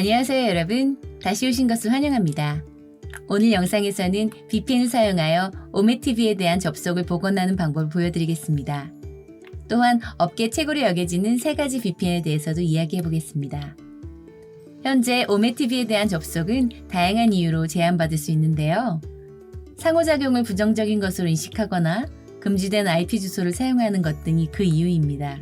안녕하세요 여러분. 다시 오신 것을 환영합니다. 오늘 영상에서는 VPN을 사용하여 오메TV에 대한 접속을 복원하는 방법을 보여드리겠습니다. 또한 업계 최고로 여겨지는 세 가지 VPN에 대해서도 이야기해 보겠습니다. 현재 오메TV에 대한 접속은 다양한 이유로 제한받을 수 있는데요. 상호작용을 부정적인 것으로 인식하거나 금지된 IP 주소를 사용하는 것 등이 그 이유입니다.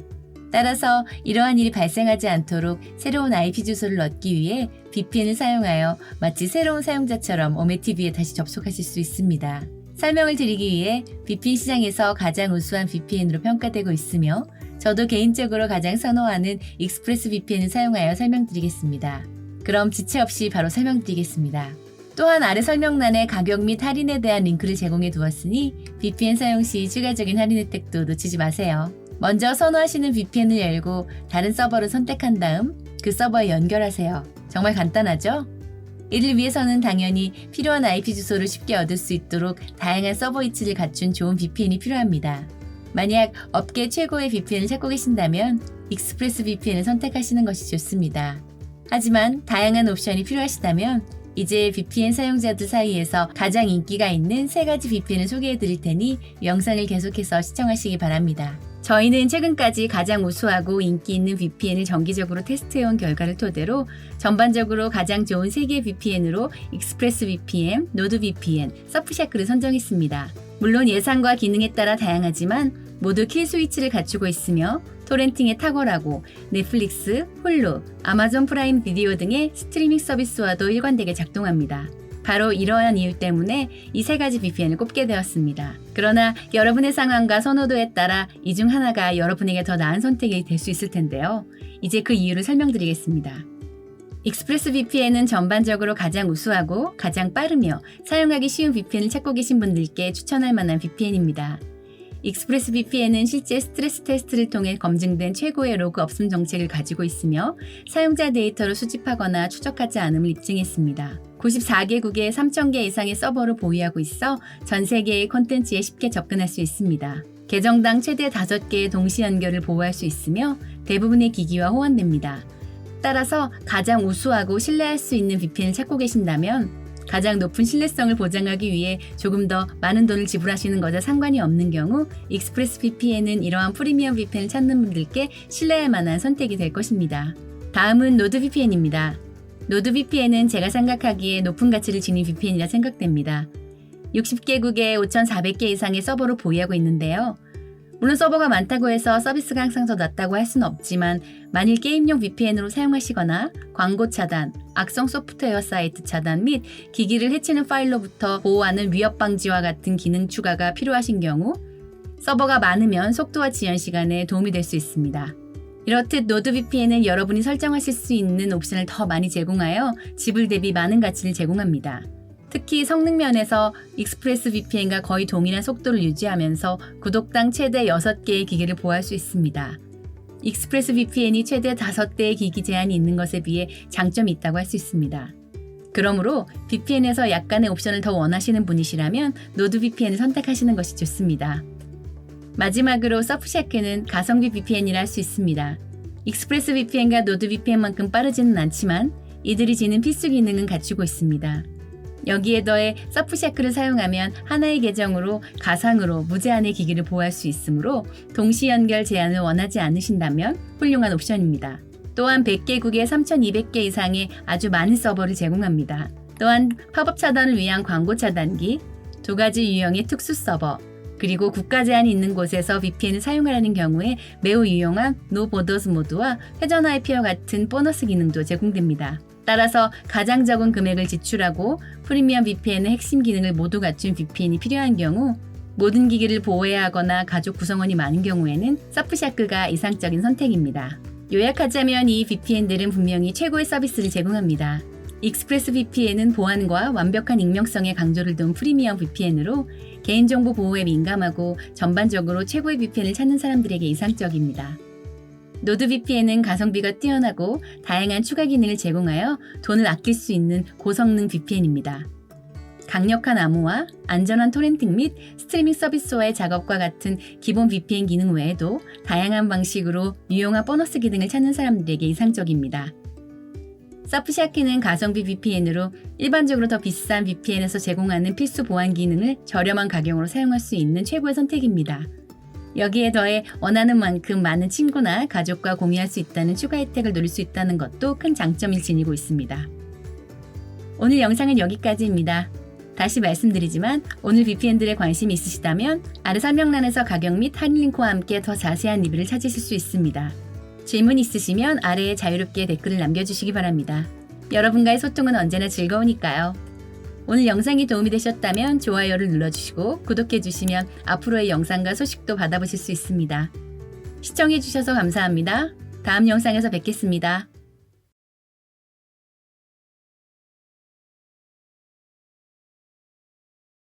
따라서 이러한 일이 발생하지 않도록 새로운 IP 주소를 얻기 위해 VPN을 사용하여 마치 새로운 사용자처럼 오메TV에 다시 접속하실 수 있습니다. 설명을 드리기 위해 VPN 시장에서 가장 우수한 VPN으로 평가되고 있으며 저도 개인적으로 가장 선호하는 익스프레스 VPN을 사용하여 설명드리겠습니다. 그럼 지체 없이 바로 설명드리겠습니다. 또한 아래 설명란에 가격 및 할인에 대한 링크를 제공해 두었으니 VPN 사용 시 추가적인 할인 혜택도 놓치지 마세요. 먼저 선호하시는 VPN을 열고 다른 서버를 선택한 다음 그 서버에 연결하세요. 정말 간단하죠? 이를 위해서는 당연히 필요한 IP 주소를 쉽게 얻을 수 있도록 다양한 서버 위치를 갖춘 좋은 VPN이 필요합니다. 만약 업계 최고의 VPN을 찾고 계신다면 익스프레스 VPN을 선택하시는 것이 좋습니다. 하지만 다양한 옵션이 필요하시다면 이제 VPN 사용자들 사이에서 가장 인기가 있는 세 가지 VPN을 소개해 드릴 테니 영상을 계속해서 시청하시기 바랍니다. 저희는 최근까지 가장 우수하고 인기 있는 VPN을 정기적으로 테스트해온 결과를 토대로 전반적으로 가장 좋은 3개의 VPN으로 익스프레스 VPN, 노드 VPN, 서프샤크를 선정했습니다. 물론 예산과 기능에 따라 다양하지만 모두 킬 스위치를 갖추고 있으며 토렌팅에 탁월하고 넷플릭스, 홀로, 아마존 프라임 비디오 등의 스트리밍 서비스와도 일관되게 작동합니다. 바로 이러한 이유 때문에 이 세 가지 VPN을 꼽게 되었습니다. 그러나 여러분의 상황과 선호도에 따라 이 중 하나가 여러분에게 더 나은 선택이 될 수 있을 텐데요. 이제 그 이유를 설명드리겠습니다. 익스프레스 VPN은 전반적으로 가장 우수하고 가장 빠르며 사용하기 쉬운 VPN을 찾고 계신 분들께 추천할 만한 VPN입니다. 익스프레스 VPN은 실제 스트레스 테스트를 통해 검증된 최고의 로그 없음 정책을 가지고 있으며 사용자 데이터를 수집하거나 추적하지 않음을 입증했습니다. 94개국에 3,000개 이상의 서버를 보유하고 있어 전 세계의 콘텐츠에 쉽게 접근할 수 있습니다. 계정당 최대 5개의 동시 연결을 보호할 수 있으며 대부분의 기기와 호환됩니다. 따라서 가장 우수하고 신뢰할 수 있는 VPN을 찾고 계신다면 가장 높은 신뢰성을 보장하기 위해 조금 더 많은 돈을 지불하시는 것에 상관이 없는 경우 익스프레스 VPN은 이러한 프리미엄 VPN을 찾는 분들께 신뢰할 만한 선택이 될 것입니다. 다음은 노드 VPN입니다. 노드 VPN은 제가 생각하기에 높은 가치를 지닌 VPN이라 생각됩니다. 60개국에 5,400개 이상의 서버를 보유하고 있는데요. 물론 서버가 많다고 해서 서비스가 항상 더 낫다고 할 수는 없지만 만일 게임용 VPN으로 사용하시거나 광고 차단, 악성 소프트웨어 사이트 차단 및 기기를 해치는 파일로부터 보호하는 위협 방지와 같은 기능 추가가 필요하신 경우 서버가 많으면 속도와 지연 시간에 도움이 될 수 있습니다. 이렇듯 노드VPN은 여러분이 설정하실 수 있는 옵션을 더 많이 제공하여 지불 대비 많은 가치를 제공합니다. 특히 성능 면에서 익스프레스 VPN과 거의 동일한 속도를 유지하면서 구독당 최대 6개의 기기를 보호할 수 있습니다. 익스프레스 VPN이 최대 5대의 기기 제한이 있는 것에 비해 장점이 있다고 할 수 있습니다. 그러므로 VPN에서 약간의 옵션을 더 원하시는 분이시라면 노드 VPN을 선택하시는 것이 좋습니다. 마지막으로 서프샤크는 가성비 VPN이라 할 수 있습니다. 익스프레스 VPN과 노드 VPN만큼 빠르지는 않지만 이들이 지닌 필수 기능은 갖추고 있습니다. 여기에 더해 서프샤크를 사용하면 하나의 계정으로 가상으로 무제한의 기기를 보호할 수 있으므로 동시 연결 제한을 원하지 않으신다면 훌륭한 옵션입니다. 또한 100개국에 3,200개 이상의 아주 많은 서버를 제공합니다. 또한 팝업 차단을 위한 광고 차단기, 두 가지 유형의 특수 서버, 그리고 국가 제한이 있는 곳에서 VPN을 사용하려는 경우에 매우 유용한 노 보더스 모드와 회전 IP와 같은 보너스 기능도 제공됩니다. 따라서 가장 적은 금액을 지출하고 프리미엄 VPN의 핵심 기능을 모두 갖춘 VPN이 필요한 경우 모든 기기를 보호해야 하거나 가족 구성원이 많은 경우에는 서프샤크가 이상적인 선택입니다. 요약하자면 이 VPN들은 분명히 최고의 서비스를 제공합니다. 익스프레스 VPN은 보안과 완벽한 익명성에 강조를 둔 프리미엄 VPN으로 개인정보 보호에 민감하고 전반적으로 최고의 VPN을 찾는 사람들에게 이상적입니다. 노드VPN은 가성비가 뛰어나고 다양한 추가 기능을 제공하여 돈을 아낄 수 있는 고성능 VPN입니다. 강력한 암호화, 안전한 토렌팅 및 스트리밍 서비스와의 작업과 같은 기본 VPN 기능 외에도 다양한 방식으로 유용한 보너스 기능을 찾는 사람들에게 이상적입니다. 서프샤크는 가성비 VPN으로 일반적으로 더 비싼 VPN에서 제공하는 필수 보안 기능을 저렴한 가격으로 사용할 수 있는 최고의 선택입니다. 여기에 더해 원하는 만큼 많은 친구나 가족과 공유할 수 있다는 추가 혜택을 누릴 수 있다는 것도 큰 장점을 지니고 있습니다. 오늘 영상은 여기까지입니다. 다시 말씀드리지만 오늘 VPN들에 관심이 있으시다면 아래 설명란에서 가격 및 할인 링크와 함께 더 자세한 리뷰를 찾으실 수 있습니다. 질문 있으시면 아래에 자유롭게 댓글을 남겨주시기 바랍니다. 여러분과의 소통은 언제나 즐거우니까요. 오늘 영상이 도움이 되셨다면 좋아요를 눌러주시고 구독해주시면 앞으로의 영상과 소식도 받아보실 수 있습니다. 시청해주셔서 감사합니다. 다음 영상에서 뵙겠습니다.